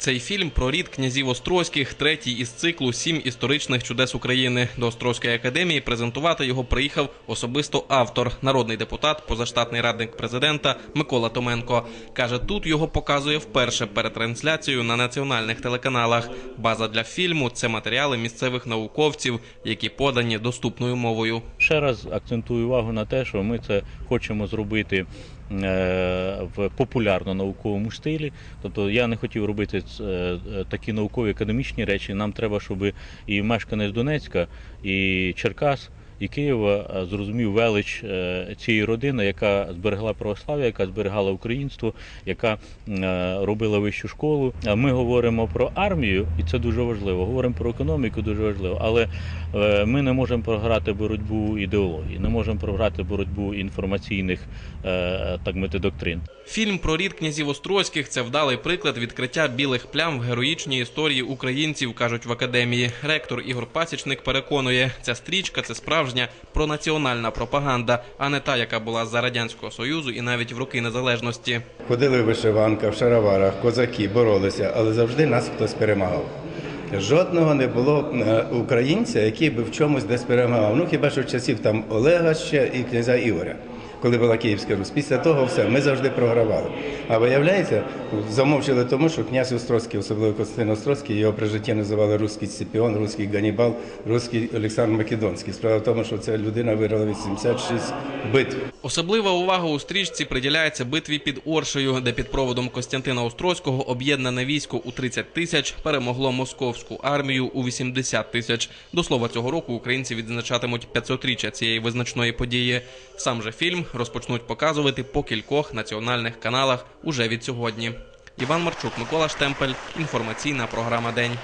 Цей фільм про рід князів Острозьких, третій із циклу сім історичних чудес України. До Острозької академії презентувати його приїхав особисто автор, народний депутат, позаштатний радник президента Микола Томенко. каже, тут його показує вперше перед трансляцією на національних телеканалах. База для фільму це матеріали місцевих науковців, які подані доступною мовою. Ще раз акцентую увагу на те, що ми це хочемо зробити в популярно-науковому стилі. Тобто я не хотів робити е, е, такі наукові економічні речі. Нам треба, щоб і мешканець Донецька, і Черкас. І Києва е, зрозумів велич е, цієї родини, яка зберегла православ'я, яка зберігала українство, яка е, робила вищу школу. А Ми говоримо про армію, і це дуже важливо. Говоримо про економіку, дуже важливо. Але ми не можемо програти боротьбу ідеології, не можемо програти боротьбу інформаційних так мити доктрин. Фільм про рід князів Острозьких це вдалий приклад відкриття білих плям в героїчній історії українців, кажуть в академії. Ректор Ігор Пасічник переконує, ця стрічка це справжня пронаціональна пропаганда, а не та, яка була за радянського союзу і навіть в роки незалежності. Ходили в вишиванках, в шароварах, козаки боролися, але завжди нас хтось перемагав. Жодного не було е, українця, який би в чомусь десь перемагав. Ну хіба що в часів там Олега ще і князя Ігоря, коли була Київська Русь. Після того все, ми завжди програвали. А виявляється, замовчили тому, що князь Острозький, особливо Константин Острозький, його при житті називали Руський Сципіон, Руський Ганібал, Руський Олександр Македонський. Справа в тому, що ця людина виграла 86 битв. Особлива увага у стрічці приділяється битві під Оршею, де під проводом Костянтина Острозького об'єднане військо у 30 тисяч перемогло московську армію у 80 тисяч. До слова, цього року українці відзначатимуть 500-річчя цієї визначної події. Сам же фільм розпочнуть показувати по кількох національних каналах уже від сьогодні. Іван Марчук, Микола Штемпель. Інформаційна програма День.